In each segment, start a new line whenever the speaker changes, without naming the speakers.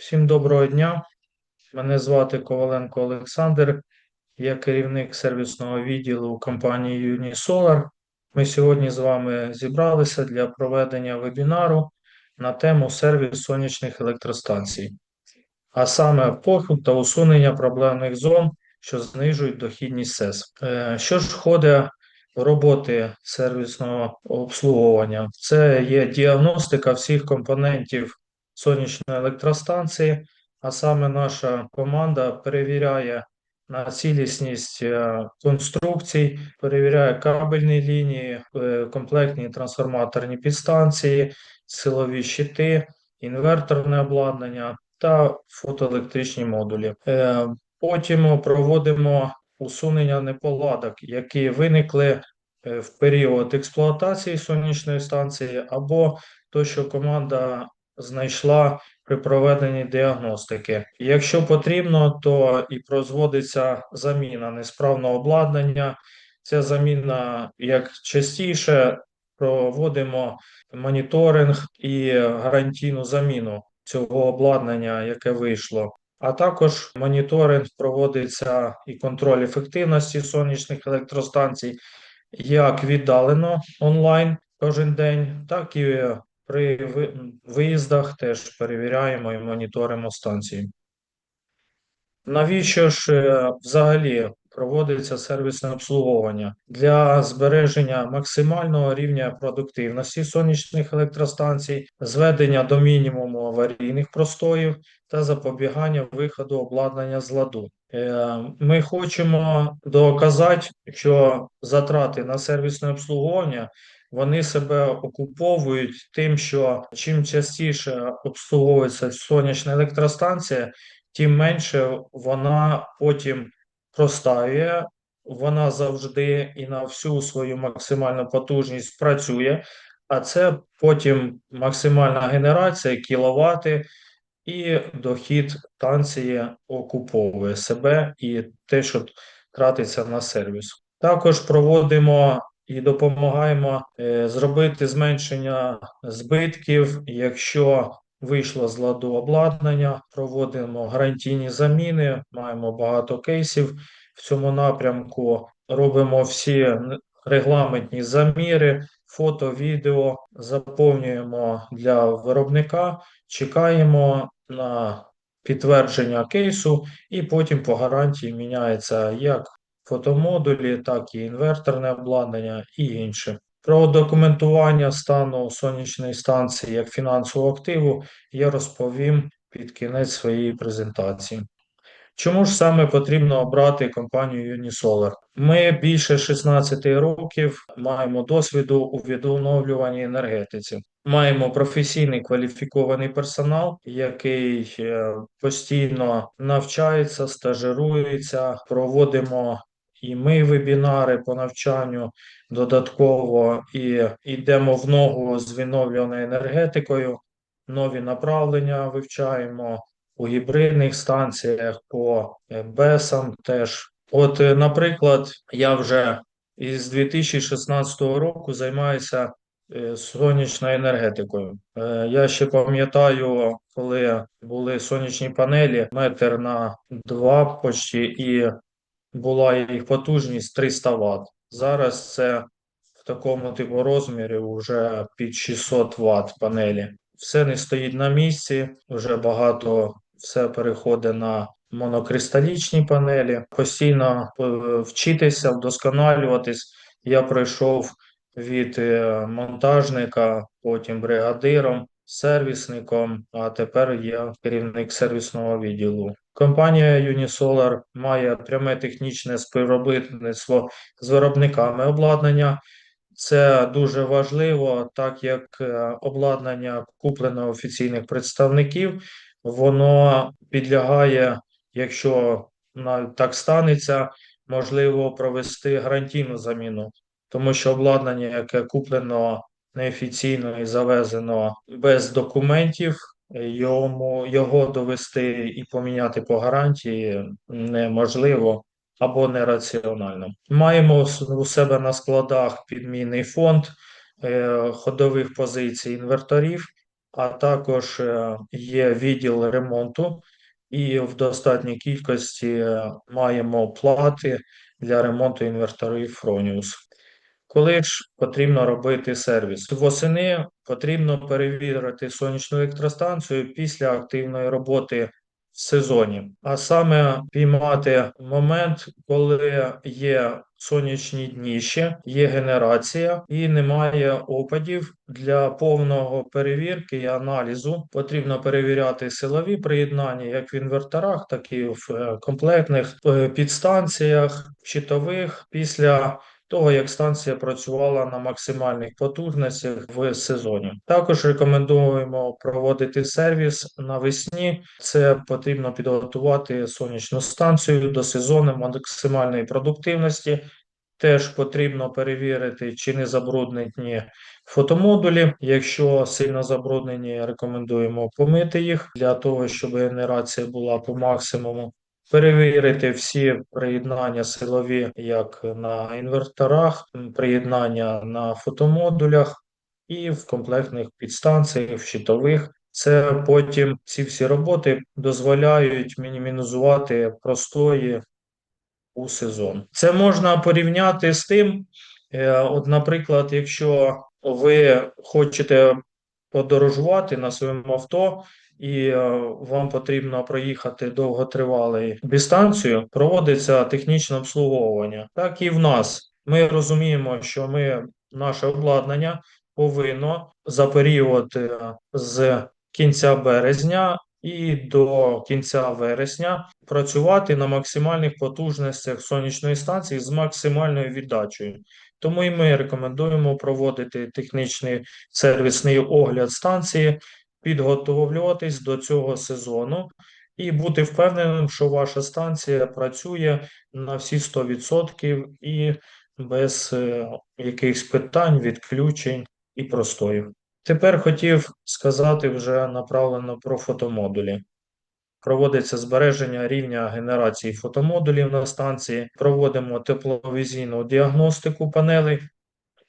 Всім доброго дня. Мене звати Коваленко Олександр. Я керівник сервісного відділу компанії Unisolar. Ми сьогодні з вами зібралися для проведення вебінару на тему сервіс сонячних електростанцій, а саме похиб та усунення проблемних зон, що знижують дохідність СЕС. Е, Що ж входить роботи сервісного обслуговування? Це є діагностика всіх компонентів сонячної електростанції, а саме наша команда перевіряє на цілісність е, конструкцій, перевіряє кабельні лінії, е, комплектні трансформаторні підстанції, силові щити, інверторне обладнання та фотоелектричні модулі. Е, Потім проводимо усунення неполадок, які виникли в період експлуатації сонячної станції, або то, що команда знайшла при проведенні діагностики. Якщо потрібно, то і прозводиться заміна несправного обладнання. Ця заміна як частіше проводимо моніторинг і гарантійну заміну цього обладнання, яке вийшло. А також моніторинг проводиться і контроль ефективності сонячних електростанцій як віддалено онлайн кожен день, так і при виїздах теж перевіряємо і моніторимо станції. Навіщо ж е, взагалі проводиться сервісне обслуговування? Для збереження максимального рівня продуктивності сонячних електростанцій, зведення до мінімуму аварійних простоїв та запобігання виходу обладнання з ладу. Е, Ми хочемо доказати, що затрати на сервісне обслуговування вони себе окуповують тим, що чим частіше обслуговується сонячна електростанція, тим менше вона потім простаює, вона завжди і на всю свою максимальну потужність працює, а це потім максимальна генерація, кіловати, і дохід станції окуповує себе і те, що тратиться на сервіс. Також проводимо і допомагаємо е, зробити зменшення збитків, якщо вийшло з ладу обладнання, проводимо гарантійні заміни, маємо багато кейсів. В цьому напрямку, робимо всі регламентні заміри, фото, відео, заповнюємо для виробника, чекаємо на підтвердження кейсу, і потім по гарантії міняється як фотомодулі, так і інверторне обладнання і інше. Про документування стану сонячної станції як фінансового активу я розповім під кінець своєї презентації. Чому ж саме потрібно обрати компанію Unisolar? Ми більше 16 років маємо досвіду у відновлюваній енергетиці. Маємо професійний кваліфікований персонал, який е, постійно навчається, стажирується, проводимо і ми вебінари по навчанню додатково і йдемо в ногу з відновлюваною енергетикою, нові направлення вивчаємо у гібридних станціях, по е, БЕСам теж. От, е, наприклад, я вже із 2016 року займаюся е, сонячною енергетикою. Я ще пам'ятаю, коли були сонячні панелі, метр на два почти, і була їх потужність 300 Вт. Зараз це в такому типу розмірі вже під 600 Вт панелі. Все не стоїть на місці, вже багато все переходить на монокристалічні панелі. Постійно е, вчитися, вдосконалюватись. Я пройшов від е, монтажника, потім бригадиром, сервісником, а тепер я керівник сервісного відділу. Компанія Unisolar має пряме технічне співробітництво з виробниками обладнання. Це дуже важливо, так як е, обладнання куплене офіційних представників, воно підлягає, якщо так станеться, можливо провести гарантійну заміну, тому що обладнання, яке куплено неофіційно і завезено без документів, йому його довести і поміняти по гарантії неможливо або нераціонально. Маємо у себе на складах підмінний фонд е, ходових позицій інверторів, а також е, є відділ ремонту, і в достатній кількості е, маємо плати для ремонту інверторів Fronius. Коли ж потрібно робити сервіс? Восени потрібно перевірити сонячну електростанцію після активної роботи в сезоні, а саме піймати момент, коли є сонячні дні ще, є генерація і немає опадів. Для повного перевірки і аналізу потрібно перевіряти силові приєднання як в інверторах, так і в е, комплектних е, підстанціях, щитових після того, як станція працювала на максимальних потужностях в сезоні. Також рекомендуємо проводити сервіс навесні. Це потрібно підготувати сонячну станцію до сезону максимальної продуктивності. Теж потрібно перевірити, чи не забруднені фотомодулі. Якщо сильно забруднені, рекомендуємо помити їх для того, щоб генерація була по максимуму. Перевірити всі приєднання силові, як на інверторах, приєднання на фотомодулях і в комплектних підстанціях, в щитових. Це потім ці всі роботи дозволяють мінімізувати простої у сезон. Це можна порівняти з тим, е, от, наприклад, якщо ви хочете подорожувати на своєму авто, і е, вам потрібно проїхати довготривалу дистанцію, проводиться технічне обслуговування. Так і в нас. Ми розуміємо, що ми наше обладнання повинно за період е, з кінця березня і до кінця вересня працювати на максимальних потужностях сонячної станції з максимальною віддачею. Тому і ми рекомендуємо проводити технічний сервісний огляд станції, підготовлюватись до цього сезону і бути впевненим, що ваша станція працює на всі 100% і без е, якихось питань, відключень і простоїв. Тепер хотів сказати вже направлено про фотомодулі. Проводиться збереження рівня генерації фотомодулів на станції, проводимо тепловізійну діагностику панелей,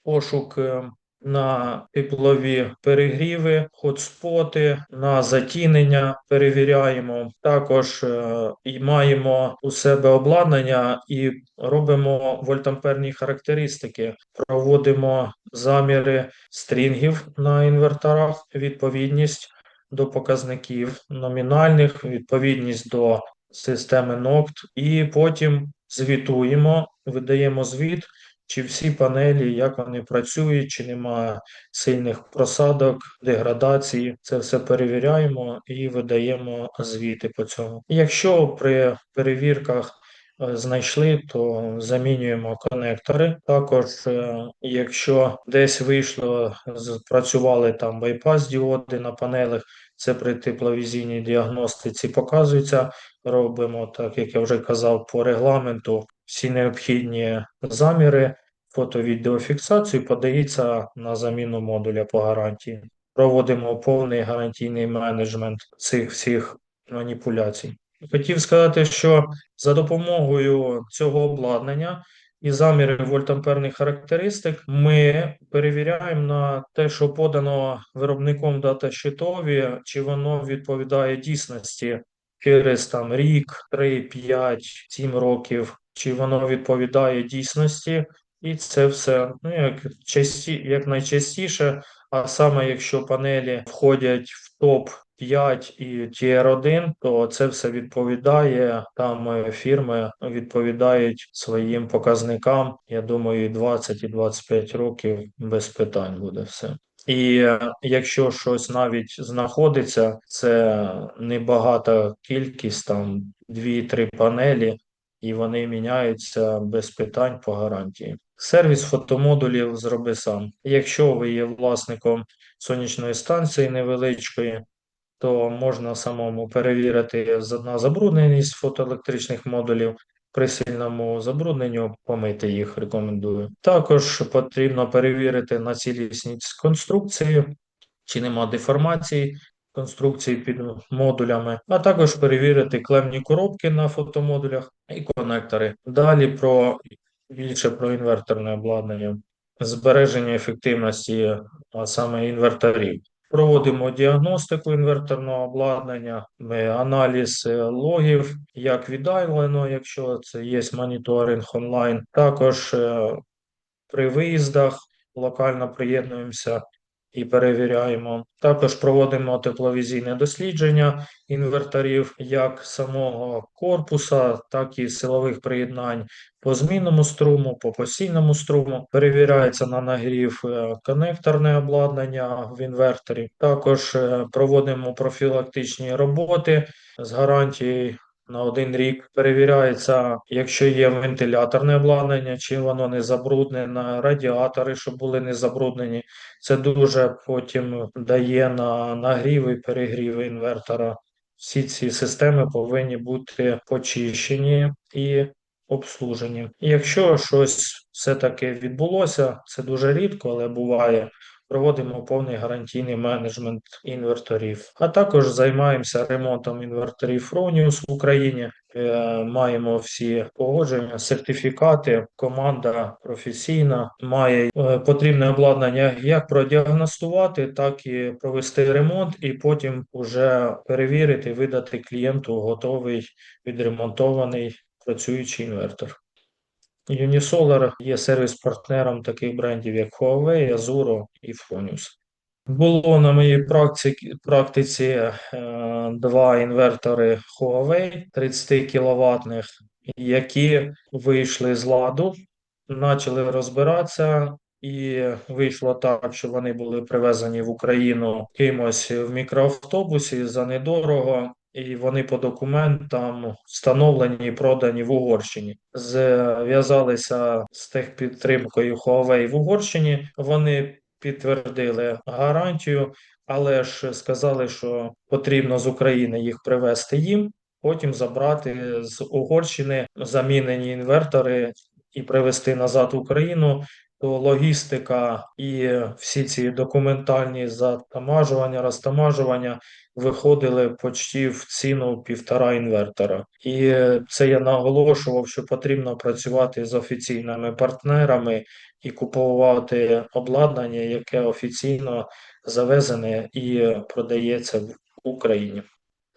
пошук е, на теплові перегріви, хотспоти, на затінення перевіряємо. Також е, і маємо у себе обладнання і робимо вольтамперні характеристики, проводимо заміри стрінгів на інверторах, відповідність до показників номінальних, відповідність до системи NOCT, і потім звітуємо, видаємо звіт чи всі панелі, як вони працюють, чи немає сильних просадок, деградації. Це все перевіряємо і видаємо звіти по цьому. Якщо при перевірках е, знайшли, то замінюємо конектори. Також, е, якщо десь вийшло, працювали там байпас діоди на панелях, це при тепловізійній діагностиці показується. Робимо так, як я вже казав, по регламенту всі необхідні заміри, фото-відеофіксацію подається на заміну модуля по гарантії. Проводимо повний гарантійний менеджмент цих всіх маніпуляцій. Хотів сказати, що за допомогою цього обладнання і заміри вольтамперних характеристик ми перевіряємо на те, що подано виробником датащитові, чи воно відповідає дійсності через там рік, 3, 5, 7 років, чи воно відповідає дійсності. І це все ну як часті, як найчастіше, а саме якщо панелі входять в топ 5 і TR1, то це все відповідає. Там е, фірми відповідають своїм показникам. Я думаю, 20 і 25 років без питань буде все. І е, якщо щось навіть знаходиться, це небагата кількість, там 2-3 панелі, і вони міняються без питань по гарантії. Сервіс фотомодулів зроби сам. Якщо ви є власником сонячної станції невеличкої, то можна самому перевірити на забрудненість фотоелектричних модулів. При сильному забрудненню помити їх рекомендую. Також потрібно перевірити на цілісність конструкції, чи нема деформації конструкції під модулями, а також перевірити клемні коробки на фотомодулях і конектори. Далі про більше про інверторне обладнання, збереження ефективності, а саме інверторів. Проводимо діагностику інверторного обладнання, аналіз е, логів, як віддалено, якщо це є моніторинг онлайн. Також е, при виїздах локально приєднуємося і перевіряємо. Також проводимо тепловізійне дослідження інверторів як самого корпуса, так і силових приєднань по змінному струму, по постійному струму. Перевіряється на нагрів е, конекторне обладнання в інверторі. Також е, проводимо профілактичні роботи з гарантією на один рік перевіряється, якщо є вентиляторне обладнання, чи воно не забруднене, радіатори, щоб були не забруднені. Це дуже потім дає на нагрів і перегрів інвертора. Всі ці системи повинні бути почищені і обслужені. І якщо щось все-таки відбулося, це дуже рідко, але буває. Проводимо повний гарантійний менеджмент інверторів, а також займаємося ремонтом інверторів Fronius в Україні. Е, Маємо всі погодження, сертифікати. Команда професійна має е, потрібне обладнання як продіагностувати, так і провести ремонт, і потім вже перевірити, видати клієнту готовий відремонтований працюючий інвертор. Unisolar є сервіс-партнером таких брендів, як Huawei, Azuro і Fronius. Було на моїй практиці, практиці е, два інвертори Huawei 30 кВт, які вийшли з ладу, почали розбиратися, і вийшло так, що вони були привезені в Україну кимось в мікроавтобусі за недорого. І вони по документам встановлені і продані в Угорщині. Зв'язалися з техпідтримкою Huawei в Угорщині. Вони підтвердили гарантію, але ж сказали, що потрібно з України їх привезти їм, потім забрати з Угорщини замінені інвертори і привезти назад в Україну. То логістика і всі ці документальні затамажування, розтамажування виходили почти в ціну півтора інвертора. І це я наголошував, що потрібно працювати з офіційними партнерами і купувати обладнання, яке офіційно завезене і продається в Україні.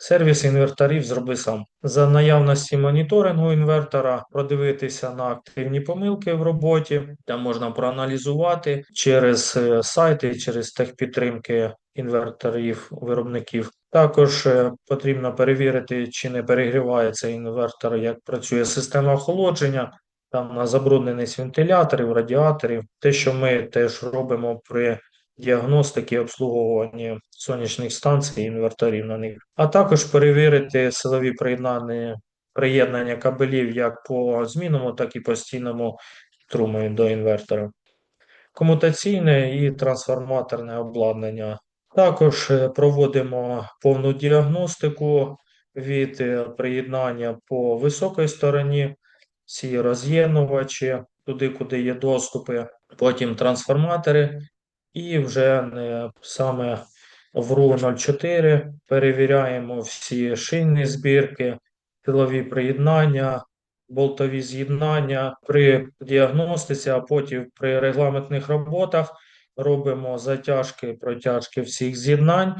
Сервіс інверторів зроби сам. За наявності моніторингу інвертора продивитися на активні помилки в роботі, там можна проаналізувати через е, сайти, через техпідтримки інверторів виробників. Також е, потрібно перевірити, чи не перегрівається інвертор, як працює система охолодження, там на забрудненість вентиляторів, радіаторів, те, що ми теж робимо при діагностики обслуговування сонячних станцій і інверторів на них, а також перевірити силові приєднання приєднання кабелів як по змінному, так і постійному струму до інвертора. Комутаційне і трансформаторне обладнання. Також е, проводимо повну діагностику від е, приєднання по високій стороні, всі роз'єднувачі, туди, куди є доступи, потім трансформатори, і вже саме в РУ-04 перевіряємо всі шинні збірки, тилові приєднання, болтові з'єднання при діагностиці, а потім при регламентних роботах робимо затяжки, протяжки всіх з'єднань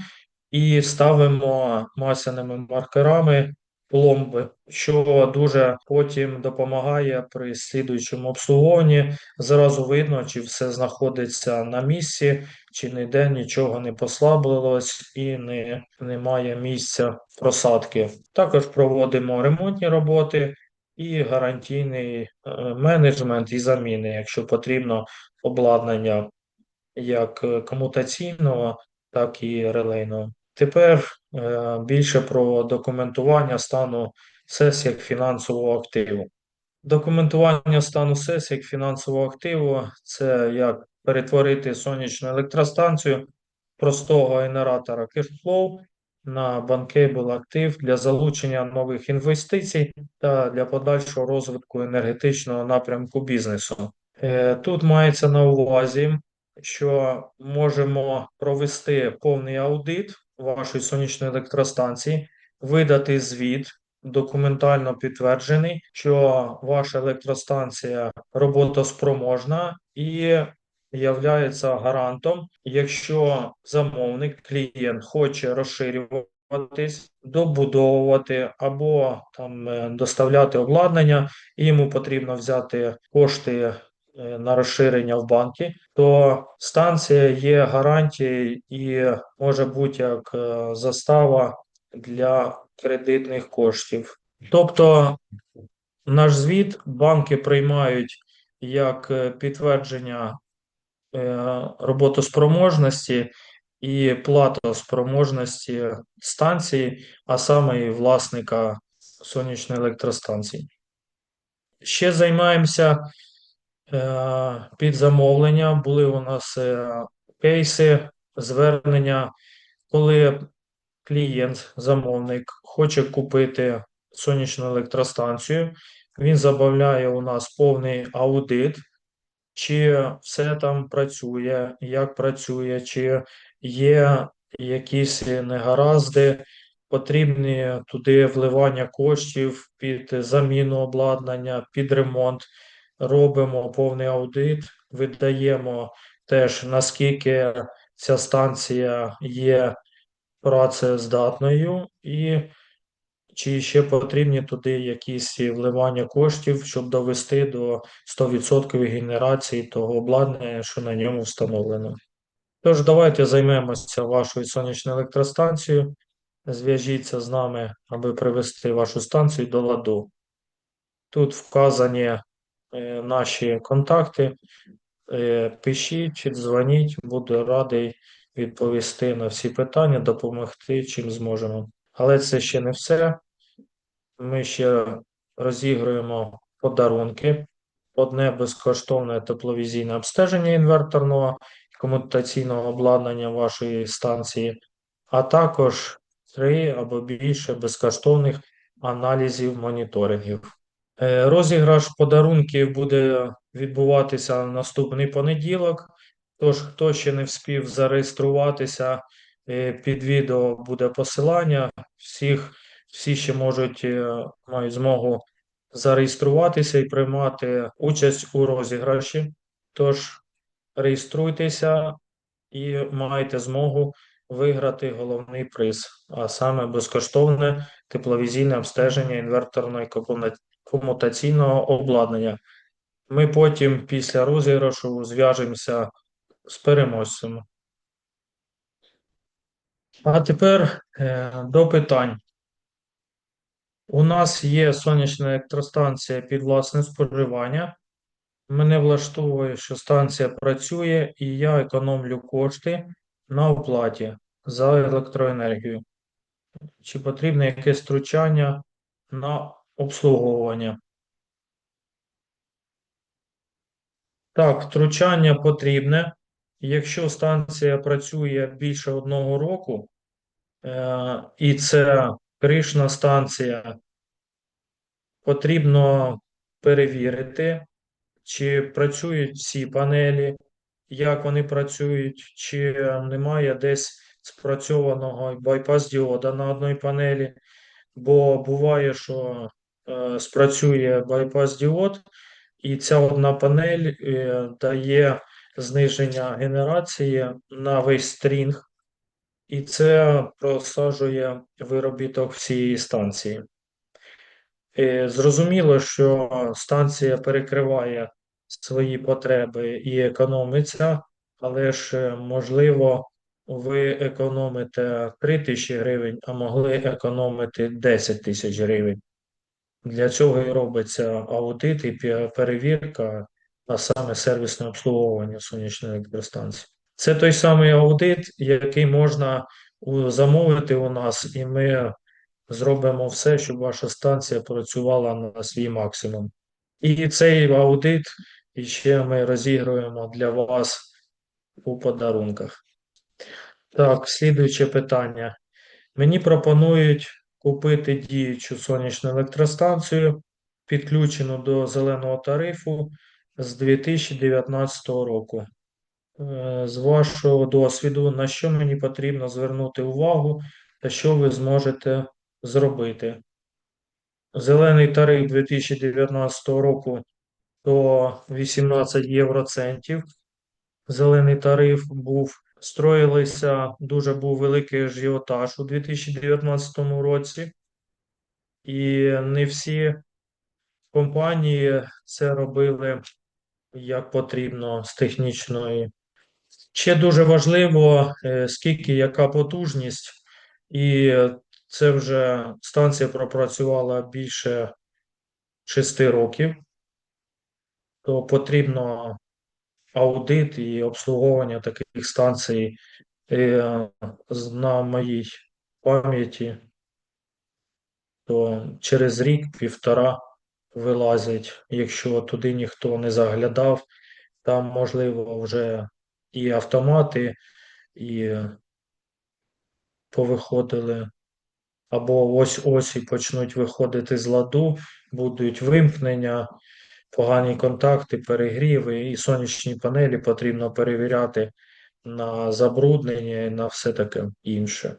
і ставимо масяними маркерами пломби, що дуже потім допомагає при слідуючому обслуговуванні. Зразу видно, чи все знаходиться на місці, чи ніде нічого не послабилось і не, немає місця просадки. Також проводимо ремонтні роботи. І гарантійний е, менеджмент і заміни, якщо потрібно обладнання як комутаційного, так і релейного. Тепер е, більше про документування стану СЕС як фінансового активу. Документування стану СЕС як фінансового активу це як перетворити сонячну електростанцію простого генератора Cashflow на банкейбл актив для залучення нових інвестицій та для подальшого розвитку енергетичного напрямку бізнесу. Е, тут мається на увазі, що можемо провести повний аудит вашої сонячної електростанції, видати звіт, документально підтверджений, що ваша електростанція роботоспроможна і являється гарантом, якщо замовник, клієнт хоче розширюватись, добудовувати або там е, доставляти обладнання, і йому потрібно взяти кошти на розширення в банки, то станція є гарантією і може бути як е, застава для кредитних коштів. Тобто наш звіт банки приймають як е, підтвердження е, роботоспроможності і платоспроможності станції, а саме і власника сонячної електростанції. Ще займаємося е, під замовлення. Були у нас е, кейси, звернення, коли клієнт, замовник хоче купити сонячну електростанцію, він замовляє у нас повний аудит, чи все там працює, як працює, чи є якісь негаразди, потрібні туди вливання коштів під заміну обладнання, під ремонт. Робимо повний аудит, видаємо теж наскільки ця станція є працездатною і чи ще потрібні туди якісь вливання коштів, щоб довести до 100% генерації того обладнання, що на ньому встановлено. Тож, давайте займемося вашою сонячною електростанцією. Зв'яжіться з нами, аби привести вашу станцію до ладу. Тут вказані наші контакти. Е, пишіть, дзвоніть, буду радий відповісти на всі питання, допомогти чим зможемо. Але це ще не все. Ми ще розігруємо подарунки. Одне безкоштовне тепловізійне обстеження інверторного комутаційного обладнання вашої станції, а також три або більше безкоштовних аналізів моніторингів. Е, Розіграш подарунків буде відбуватися наступний понеділок. Тож, хто ще не встиг зареєструватися, е, під відео буде посилання. Всіх, всі ще можуть е, мають змогу зареєструватися і приймати участь у розіграші. Тож реєструйтеся і маєте змогу виграти головний приз, а саме безкоштовне тепловізійне обстеження інверторної комутаційного обладнання. Ми потім після розіграшу зв'яжемося з переможцями. А тепер е, до питань. У нас є сонячна електростанція під власне споживання. Мене влаштовує, що станція працює, і я економлю кошти на оплаті за електроенергію. Чи потрібне якесь втручання на обслуговування? Так, втручання потрібне. Якщо станція працює більше одного року, е, і це кришна станція, потрібно перевірити, чи працюють всі панелі, як вони працюють, чи немає десь спрацьованого байпас діода на одній панелі. Бо буває, що спрацює байпас діод, і ця одна панель е, дає зниження генерації на весь стрінг, і це просаджує виробіток всієї станції. Е, Зрозуміло, що станція перекриває свої потреби і економиться, але ж е, можливо, ви економите 3 тисячі гривень, а могли економити 10 тисяч гривень. Для цього і робиться аудит і перевірка, а саме сервісне обслуговування сонячної електростанції. Це той самий аудит, який можна замовити у нас, і ми зробимо все, щоб ваша станція працювала на свій максимум. І цей аудит ще ми розігруємо для вас у подарунках. Так, слідуюче питання. Мені пропонують купити діючу сонячну електростанцію, підключену до зеленого тарифу з 2019 року. Е, З вашого досвіду, на що мені потрібно звернути увагу та що ви зможете зробити? Зелений тариф 2019 року то 18 євроцентів. зелений тариф був. Строїлися, дуже був великий ажіотаж у 2019 році, і не всі компанії це робили як потрібно з технічної. Ще дуже важливо, е, скільки яка потужність, і це вже станція пропрацювала більше 6 років, то потрібно аудит і обслуговування таких станцій е, на моїй пам'яті, то через рік-півтора вилазять, якщо туди ніхто не заглядав, там можливо вже і автомати, і повиходили, або ось-ось і почнуть виходити з ладу, будуть вимкнення, погані контакти, перегріви, і сонячні панелі потрібно перевіряти на забруднення і на все таке інше.